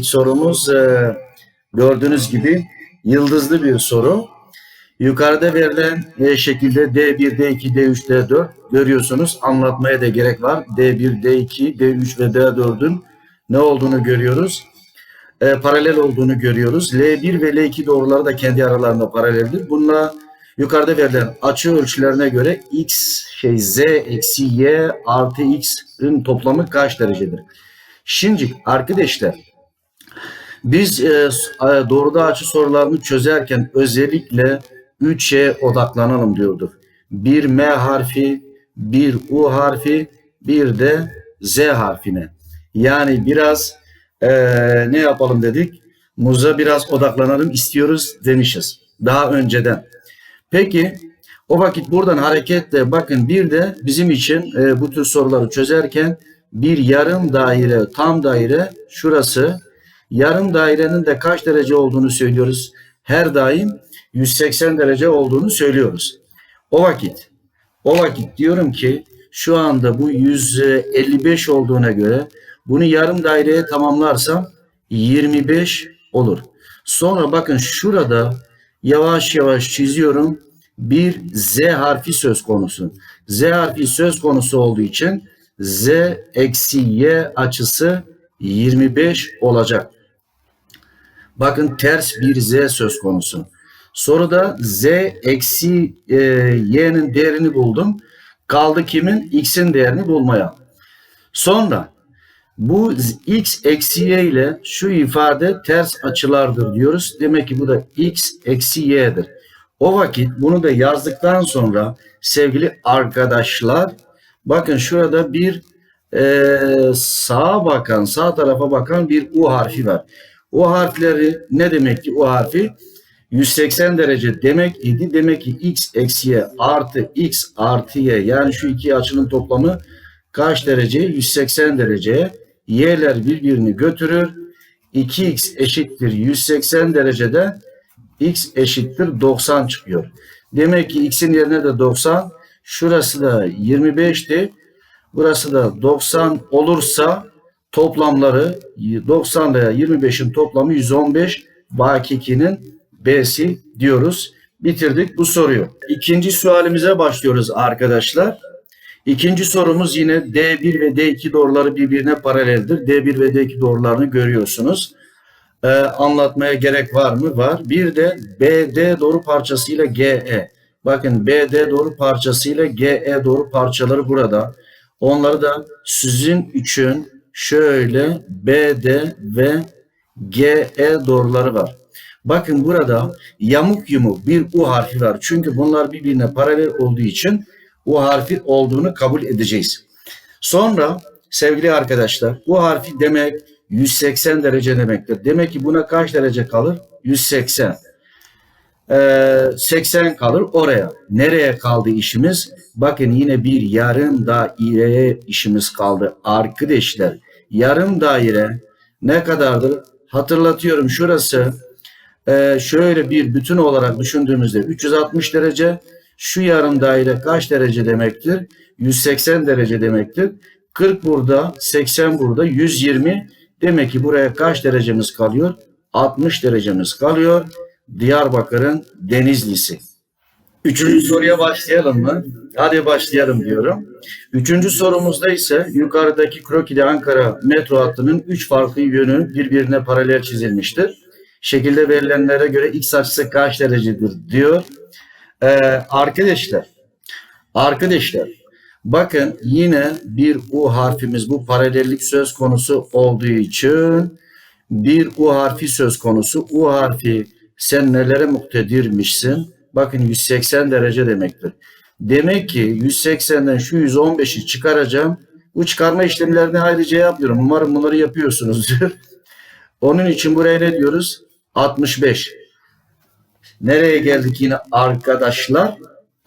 İlk sorumuz e, gördüğünüz gibi yıldızlı bir soru. Yukarıda verilen e, şekilde D1, D2, D3, D4 görüyorsunuz. Anlatmaya da gerek var. D1, D2, D3 ve D4'ün ne olduğunu görüyoruz. E, paralel olduğunu görüyoruz. L1 ve L2 doğruları da kendi aralarında paraleldir. Bununla yukarıda verilen açı ölçülerine göre x şey z eksi y artı x'in toplamı kaç derecedir? Şimdi arkadaşlar biz e, doğruda açı sorularını çözerken özellikle 3'e odaklanalım diyorduk. Bir M harfi, bir U harfi, bir de Z harfine. Yani biraz e, ne yapalım dedik? Muza biraz odaklanalım istiyoruz demişiz. Daha önceden. Peki o vakit buradan hareketle bakın bir de bizim için e, bu tür soruları çözerken bir yarım daire, tam daire şurası. Yarım dairenin de kaç derece olduğunu söylüyoruz. Her daim 180 derece olduğunu söylüyoruz. O vakit, o vakit diyorum ki şu anda bu 155 olduğuna göre bunu yarım daireye tamamlarsam 25 olur. Sonra bakın şurada yavaş yavaş çiziyorum. Bir Z harfi söz konusu. Z harfi söz konusu olduğu için Z eksi Y açısı 25 olacak. Bakın ters bir Z söz konusu. Soruda Z eksi e, Y'nin değerini buldum. Kaldı kimin? X'in değerini bulmaya. Sonra bu X eksi Y ile şu ifade ters açılardır diyoruz. Demek ki bu da X eksi Y'dir. O vakit bunu da yazdıktan sonra sevgili arkadaşlar bakın şurada bir e, sağa bakan sağ tarafa bakan bir U harfi var. O harfleri ne demek ki o harfi? 180 derece demek idi. Demek ki x eksi y artı x artı y yani şu iki açının toplamı kaç derece? 180 derece. Y'ler birbirini götürür. 2x eşittir 180 derecede x eşittir 90 çıkıyor. Demek ki x'in yerine de 90. Şurası da 25'ti. Burası da 90 olursa toplamları 90 ile 25'in toplamı 115. Baki 2'nin B'si diyoruz. Bitirdik bu soruyu. İkinci sualimize başlıyoruz arkadaşlar. İkinci sorumuz yine D1 ve D2 doğruları birbirine paraleldir. D1 ve D2 doğrularını görüyorsunuz. Ee, anlatmaya gerek var mı? Var. Bir de BD doğru parçasıyla GE. Bakın BD doğru parçasıyla GE doğru parçaları burada. Onları da sizin için şöyle BD ve GE doğruları var. Bakın burada yamuk yumuk bir U harfi var. Çünkü bunlar birbirine paralel olduğu için U harfi olduğunu kabul edeceğiz. Sonra sevgili arkadaşlar U harfi demek 180 derece demektir. Demek ki buna kaç derece kalır? 180. Ee, 80 kalır oraya. Nereye kaldı işimiz? Bakın yine bir yarım daireye işimiz kaldı. Arkadaşlar yarım daire ne kadardır? Hatırlatıyorum şurası e, şöyle bir bütün olarak düşündüğümüzde 360 derece şu yarım daire kaç derece demektir? 180 derece demektir. 40 burada, 80 burada, 120. Demek ki buraya kaç derecemiz kalıyor? 60 derecemiz kalıyor. Diyarbakır'ın Denizlisi. Üçüncü soruya başlayalım mı? Hadi başlayalım diyorum. Üçüncü sorumuzda ise yukarıdaki krokide Ankara metro hattının üç farklı yönü birbirine paralel çizilmiştir şekilde verilenlere göre x açısı kaç derecedir diyor. Ee, arkadaşlar arkadaşlar bakın yine bir U harfimiz bu paralellik söz konusu olduğu için bir U harfi söz konusu. U harfi sen nelere muktedirmişsin? Bakın 180 derece demektir. Demek ki 180'den şu 115'i çıkaracağım. Bu çıkarma işlemlerini ayrıca yapıyorum. Umarım bunları yapıyorsunuzdur. Onun için buraya ne diyoruz? 65. Nereye geldik yine arkadaşlar?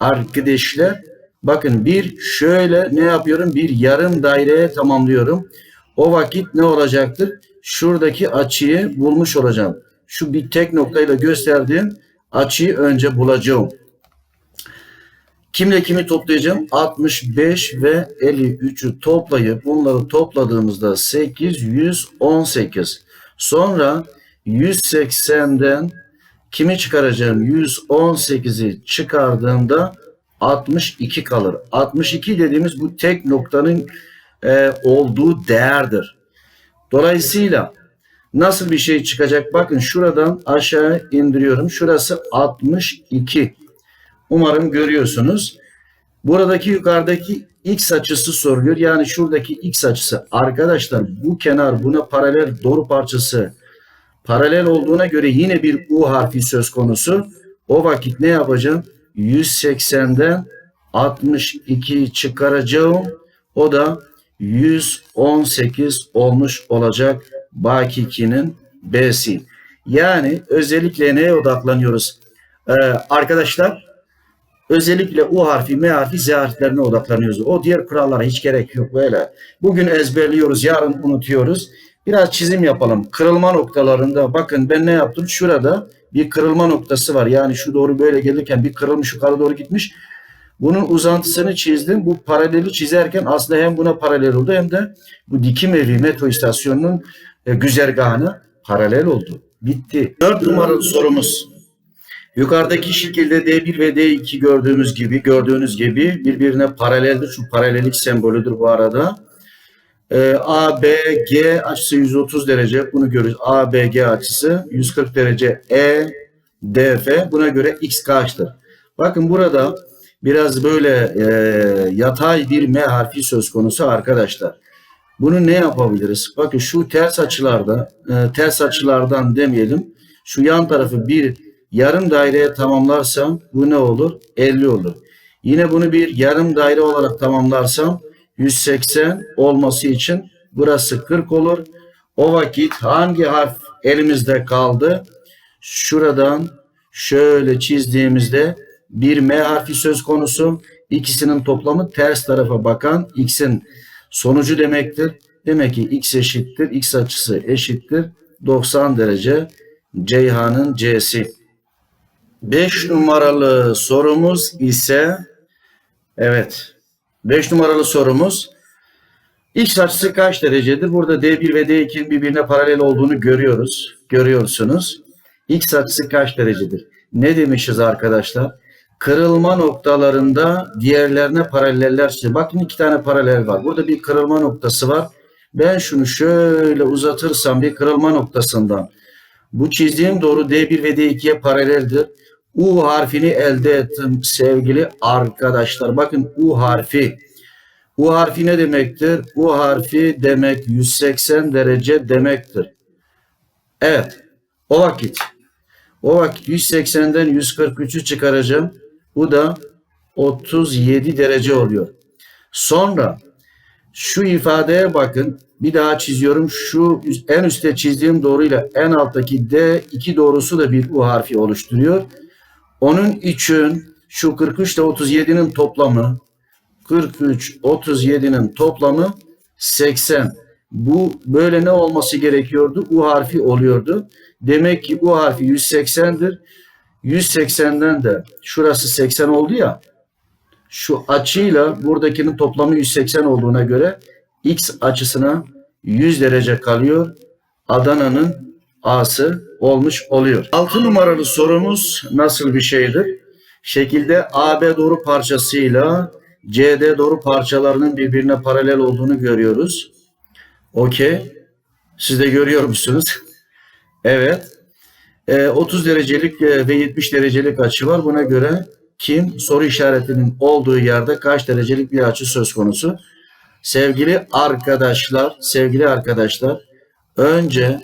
Arkadaşlar bakın bir şöyle ne yapıyorum? Bir yarım daireye tamamlıyorum. O vakit ne olacaktır? Şuradaki açıyı bulmuş olacağım. Şu bir tek noktayla gösterdiğim açıyı önce bulacağım. Kimle kimi toplayacağım? 65 ve 53'ü toplayıp bunları topladığımızda 818. Sonra 180'den kimi çıkaracağım? 118'i çıkardığımda 62 kalır. 62 dediğimiz bu tek noktanın e, olduğu değerdir. Dolayısıyla nasıl bir şey çıkacak? Bakın şuradan aşağı indiriyorum. Şurası 62. Umarım görüyorsunuz. Buradaki yukarıdaki x açısı soruluyor. Yani şuradaki x açısı. Arkadaşlar bu kenar buna paralel doğru parçası paralel olduğuna göre yine bir u harfi söz konusu. O vakit ne yapacağım? 180'den 62 çıkaracağım. O da 118 olmuş olacak baki 2'nin B'si. Yani özellikle neye odaklanıyoruz? Ee, arkadaşlar özellikle U harfi, M harfi, Z harflerine odaklanıyoruz. O diğer kurallara hiç gerek yok böyle. Bugün ezberliyoruz, yarın unutuyoruz. Biraz çizim yapalım. Kırılma noktalarında bakın ben ne yaptım? Şurada bir kırılma noktası var. Yani şu doğru böyle gelirken bir kırılmış yukarı doğru gitmiş. Bunun uzantısını çizdim. Bu paraleli çizerken aslında hem buna paralel oldu hem de bu dikim evi metro istasyonunun e, paralel oldu. Bitti. Dört numaralı sorumuz. Yukarıdaki şekilde D1 ve D2 gördüğümüz gibi gördüğünüz gibi birbirine paraleldir. Şu paralellik sembolüdür bu arada. Ee, ABG açısı 130 derece. Bunu görürüz. ABG açısı 140 derece. E DF buna göre X kaçtır? Bakın burada biraz böyle e, yatay bir M harfi söz konusu arkadaşlar. Bunu ne yapabiliriz? Bakın şu ters açılarda, e, ters açılardan demeyelim. Şu yan tarafı bir yarım daireye tamamlarsam bu ne olur? 50 olur. Yine bunu bir yarım daire olarak tamamlarsam 180 olması için burası 40 olur. O vakit hangi harf elimizde kaldı? Şuradan şöyle çizdiğimizde bir M harfi söz konusu. İkisinin toplamı ters tarafa bakan x'in sonucu demektir. Demek ki x eşittir. x açısı eşittir. 90 derece Ceyhan'ın C'si. 5 numaralı sorumuz ise evet 5 numaralı sorumuz x açısı kaç derecedir? Burada D1 ve D2'nin birbirine paralel olduğunu görüyoruz. Görüyorsunuz. X açısı kaç derecedir? Ne demişiz arkadaşlar? Kırılma noktalarında diğerlerine paraleller çiziyor. Bakın iki tane paralel var. Burada bir kırılma noktası var. Ben şunu şöyle uzatırsam bir kırılma noktasından bu çizdiğim doğru D1 ve D2'ye paraleldir. U harfini elde ettim sevgili arkadaşlar. Bakın U harfi. U harfi ne demektir? U harfi demek 180 derece demektir. Evet. O vakit. O vakit 180'den 143'ü çıkaracağım. Bu da 37 derece oluyor. Sonra şu ifadeye bakın. Bir daha çiziyorum. Şu en üstte çizdiğim doğruyla en alttaki D iki doğrusu da bir U harfi oluşturuyor. Onun için şu 43 ile 37'nin toplamı 43 37'nin toplamı 80. Bu böyle ne olması gerekiyordu? U harfi oluyordu. Demek ki U harfi 180'dir. 180'den de şurası 80 oldu ya. Şu açıyla buradakinin toplamı 180 olduğuna göre X açısına 100 derece kalıyor. Adana'nın A'sı olmuş oluyor. 6 numaralı sorumuz nasıl bir şeydir? Şekilde AB doğru parçasıyla CD doğru parçalarının birbirine paralel olduğunu görüyoruz. Okey. Siz de görüyor musunuz? evet. E, 30 derecelik e, ve 70 derecelik açı var. Buna göre kim soru işaretinin olduğu yerde kaç derecelik bir açı söz konusu? Sevgili arkadaşlar, sevgili arkadaşlar, önce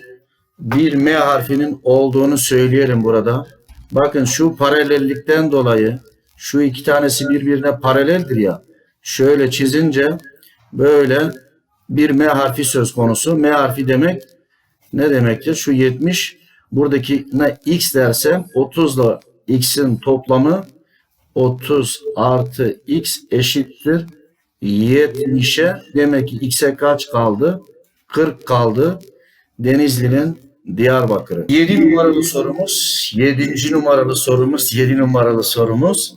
bir M harfinin olduğunu söyleyelim burada. Bakın şu paralellikten dolayı şu iki tanesi birbirine paraleldir ya. Şöyle çizince böyle bir M harfi söz konusu. M harfi demek ne demektir? Şu 70 buradaki ne x dersem 30 ile x'in toplamı 30 artı x eşittir 70'e demek ki x'e kaç kaldı? 40 kaldı. Denizli'nin Diyarbakır'ı. 7 numaralı sorumuz, 7. numaralı sorumuz, 7 numaralı sorumuz.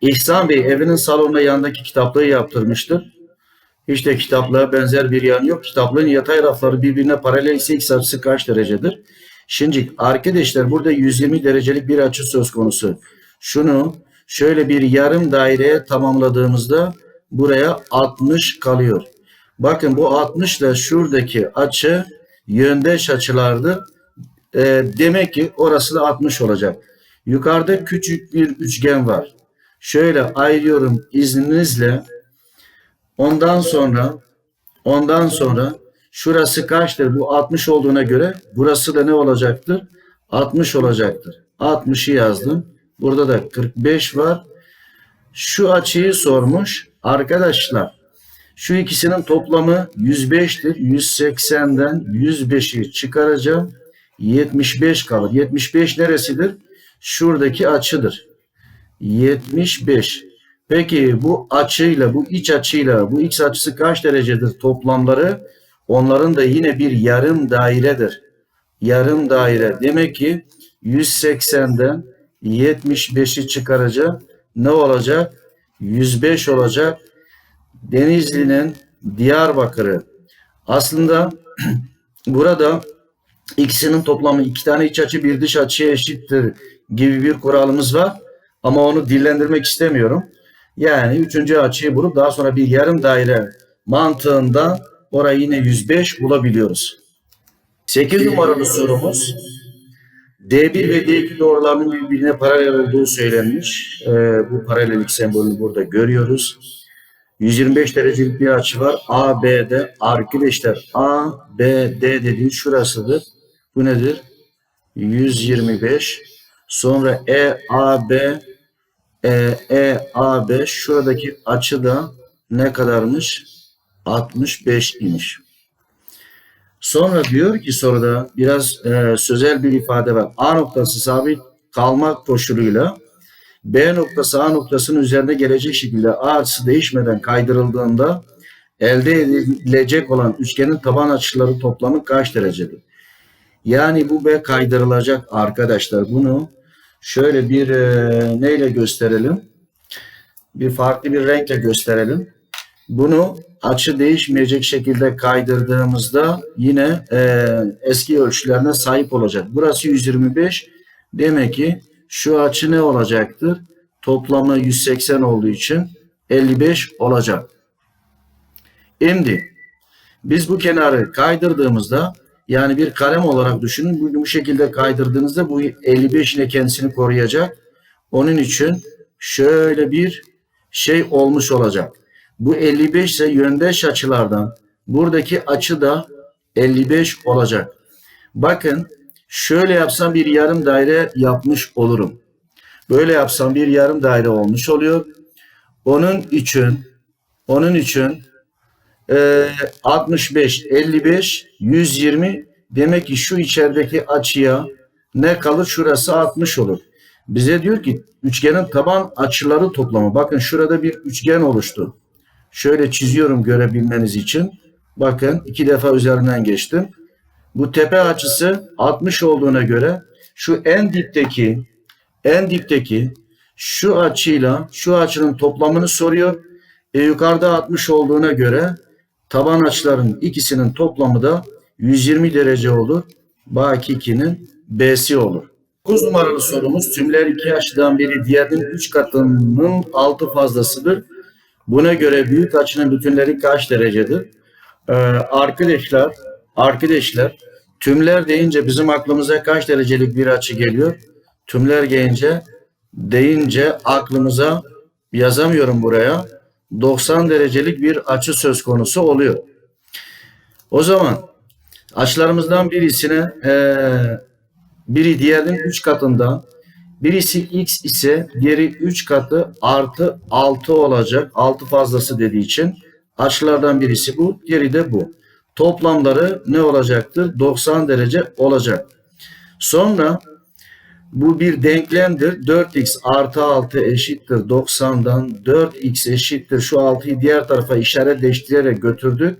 İhsan Bey evinin salonuna yanındaki kitaplığı yaptırmıştır. İşte kitaplığa benzer bir yanı yok. Kitaplığın yatay rafları birbirine paralel ise x açısı kaç derecedir? Şimdi arkadaşlar burada 120 derecelik bir açı söz konusu. Şunu şöyle bir yarım daireye tamamladığımızda buraya 60 kalıyor. Bakın bu 60 ile şuradaki açı yöndeş açılardır. E, demek ki orası da 60 olacak. Yukarıda küçük bir üçgen var. Şöyle ayırıyorum izninizle. Ondan sonra ondan sonra şurası kaçtır? Bu 60 olduğuna göre burası da ne olacaktır? 60 olacaktır. 60'ı yazdım. Burada da 45 var. Şu açıyı sormuş. Arkadaşlar şu ikisinin toplamı 105'tir. 180'den 105'i çıkaracağım. 75 kalır. 75 neresidir? Şuradaki açıdır. 75. Peki bu açıyla, bu iç açıyla, bu x açısı kaç derecedir toplamları? Onların da yine bir yarım dairedir. Yarım daire. Demek ki 180'den 75'i çıkaracağım. Ne olacak? 105 olacak. Denizli'nin Diyarbakır'ı. Aslında burada ikisinin toplamı iki tane iç açı bir dış açıya eşittir gibi bir kuralımız var. Ama onu dillendirmek istemiyorum. Yani üçüncü açıyı bulup daha sonra bir yarım daire mantığında orayı yine 105 bulabiliyoruz. 8 numaralı sorumuz. D1 ve D2 doğrularının birbirine paralel olduğu söylenmiş. Ee, bu paralellik sembolünü burada görüyoruz. 125 derecelik bir açı var. AB'de arkadaşlar A, B, D dediği şurasıdır. Bu nedir? 125. Sonra E, A, B, E, E, A, B. Şuradaki açı da ne kadarmış? 65 imiş. Sonra diyor ki soruda biraz e, sözel bir ifade var. A noktası sabit kalmak koşuluyla B noktası A noktasının üzerine gelecek şekilde A açısı değişmeden kaydırıldığında elde edilecek olan üçgenin taban açıları toplamı kaç derecedir? Yani bu B kaydırılacak arkadaşlar. Bunu şöyle bir e, neyle gösterelim? Bir farklı bir renkle gösterelim. Bunu açı değişmeyecek şekilde kaydırdığımızda yine e, eski ölçülerine sahip olacak. Burası 125. Demek ki şu açı ne olacaktır? Toplamı 180 olduğu için 55 olacak. Şimdi biz bu kenarı kaydırdığımızda yani bir kalem olarak düşünün. Bu, bu şekilde kaydırdığınızda bu 55 yine kendisini koruyacak. Onun için şöyle bir şey olmuş olacak. Bu 55 ise yöndeş açılardan buradaki açı da 55 olacak. Bakın şöyle yapsam bir yarım daire yapmış olurum. Böyle yapsam bir yarım daire olmuş oluyor. Onun için onun için e, 65, 55, 120 demek ki şu içerideki açıya ne kalır? Şurası 60 olur. Bize diyor ki üçgenin taban açıları toplamı. Bakın şurada bir üçgen oluştu. Şöyle çiziyorum görebilmeniz için. Bakın iki defa üzerinden geçtim. Bu tepe açısı 60 olduğuna göre şu en dipteki en dipteki şu açıyla şu açının toplamını soruyor. E, yukarıda 60 olduğuna göre taban açıların ikisinin toplamı da 120 derece olur. Baki 2'nin B'si olur. 9 numaralı sorumuz tümler iki açıdan biri diğerinin 3 katının 6 fazlasıdır. Buna göre büyük açının bütünleri kaç derecedir? Ee, arkadaşlar, arkadaşlar tümler deyince bizim aklımıza kaç derecelik bir açı geliyor? Tümler gelince deyince aklımıza yazamıyorum buraya. 90 derecelik bir açı söz konusu oluyor. O zaman açılarımızdan birisine e, biri diğerinin 3 katından birisi x ise diğeri 3 katı artı 6 olacak. 6 fazlası dediği için açılardan birisi bu, diğeri de bu. Toplamları ne olacaktır? 90 derece olacak. Sonra bu bir denklemdir. 4x artı 6 eşittir 90'dan 4x eşittir. Şu 6'yı diğer tarafa işaret değiştirerek götürdük.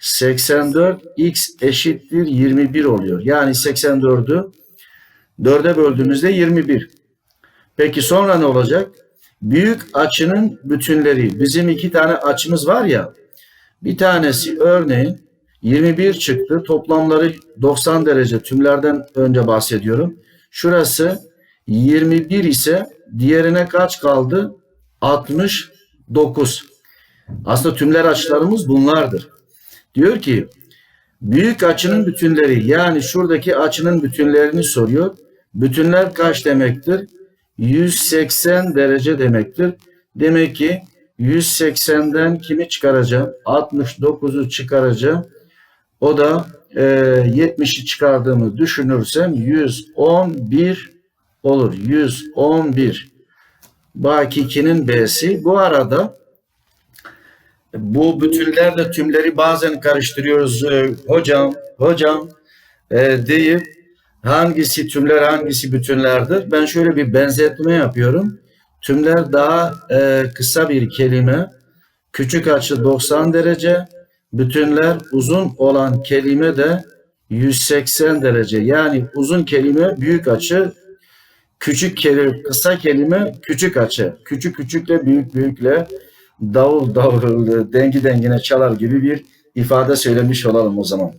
84x eşittir 21 oluyor. Yani 84'ü 4'e böldüğümüzde 21. Peki sonra ne olacak? Büyük açının bütünleri. Bizim iki tane açımız var ya. Bir tanesi örneğin 21 çıktı. Toplamları 90 derece tümlerden önce bahsediyorum. Şurası 21 ise diğerine kaç kaldı? 69. Aslında tümler açılarımız bunlardır. Diyor ki büyük açının bütünleri yani şuradaki açının bütünlerini soruyor. Bütünler kaç demektir? 180 derece demektir. Demek ki 180'den kimi çıkaracağım? 69'u çıkaracağım. O da e, 70'i çıkardığımı düşünürsem 111 olur. 111. Baki 2'nin B'si. Bu arada bu bütünlerle tümleri bazen karıştırıyoruz. Ee, hocam, hocam e, deyip hangisi tümler hangisi bütünlerdir? Ben şöyle bir benzetme yapıyorum. Tümler daha e, kısa bir kelime. Küçük açı 90 derece. Bütünler uzun olan kelime de 180 derece. Yani uzun kelime büyük açı, küçük kelime, kısa kelime küçük açı. Küçük küçükle büyük büyükle davul davul dengi dengine çalar gibi bir ifade söylemiş olalım o zaman.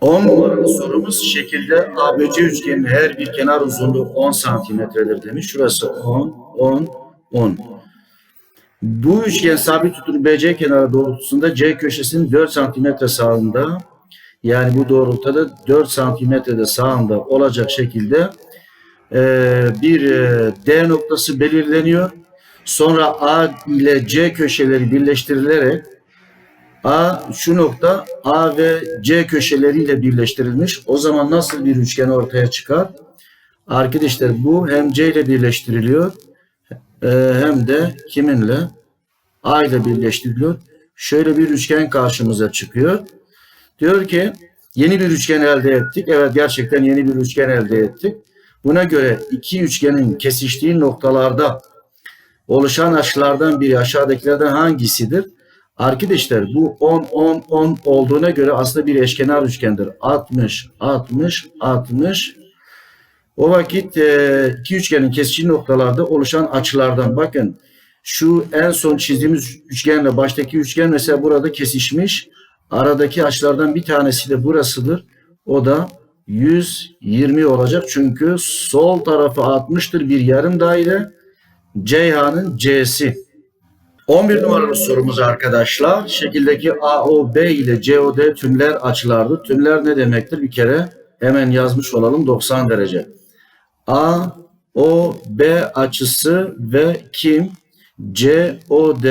10 numaralı sorumuz şekilde ABC üçgenin her bir kenar uzunluğu 10 santimetredir demiş. Şurası 10, 10, 10. Bu üçgen sabit tutulu BC kenarı doğrultusunda C köşesinin 4 santimetre sağında yani bu doğrultuda 4 santimetrede sağında olacak şekilde bir D noktası belirleniyor. Sonra A ile C köşeleri birleştirilerek A şu nokta A ve C köşeleriyle birleştirilmiş. O zaman nasıl bir üçgen ortaya çıkar? Arkadaşlar bu hem C ile birleştiriliyor e, hem de kiminle? A ile birleştiriliyor. Şöyle bir üçgen karşımıza çıkıyor. Diyor ki yeni bir üçgen elde ettik. Evet gerçekten yeni bir üçgen elde ettik. Buna göre iki üçgenin kesiştiği noktalarda oluşan açılardan biri aşağıdakilerden hangisidir? Arkadaşlar bu 10 10 10 olduğuna göre aslında bir eşkenar üçgendir. 60 60 60 o vakit e, iki üçgenin kesiştiği noktalarda oluşan açılardan bakın şu en son çizdiğimiz üçgenle baştaki üçgen mesela burada kesişmiş. Aradaki açılardan bir tanesi de burasıdır. O da 120 olacak. Çünkü sol tarafı 60'tır bir yarım daire. Ceyhan'ın C'si. 11 numaralı sorumuz arkadaşlar. Şekildeki AOB ile COD tümler açılardı. Tümler ne demektir? Bir kere hemen yazmış olalım 90 derece. AOB açısı ve kim? COD.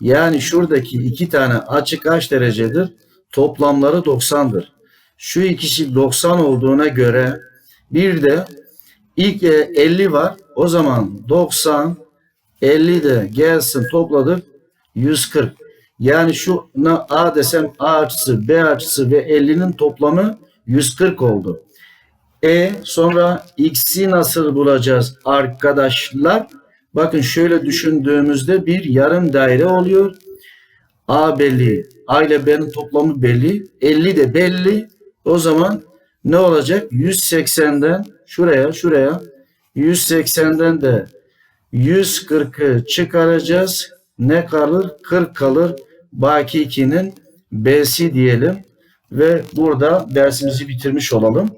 Yani şuradaki iki tane açı kaç derecedir? Toplamları 90'dır. Şu ikisi 90 olduğuna göre bir de ilk 50 var. O zaman 90 50 de gelsin topladık 140. Yani şu A desem A açısı, B açısı ve 50'nin toplamı 140 oldu. E sonra X'i nasıl bulacağız arkadaşlar? Bakın şöyle düşündüğümüzde bir yarım daire oluyor. A belli. A ile B'nin toplamı belli. 50 de belli. O zaman ne olacak? 180'den şuraya şuraya 180'den de 140'ı çıkaracağız. Ne kalır? 40 kalır. Baki 2'nin B'si diyelim. Ve burada dersimizi bitirmiş olalım.